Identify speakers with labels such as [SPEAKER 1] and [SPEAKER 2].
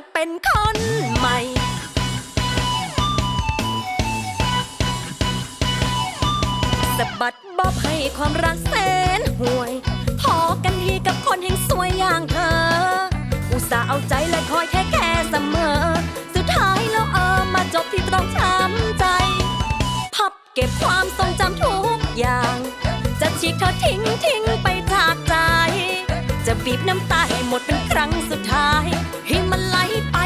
[SPEAKER 1] จะเป็นคนใหม่ สะบัดบอบให้ความรักแสนห่วย พอกันทีกับคนแห่งสวยอย่างเธอ อุตส่าห์เอาใจและคอยแค่แค่เสมอ สุดท้ายแล้วเออมาจบที่ต้องช้ำใจ พับเก็บความทรงจำทุกอย่าง จะฉีกเธอทิ้งทิ้ง บีบน้ำตาให้หมดเป็นครั้งสุดท้ายให้มันไหลไป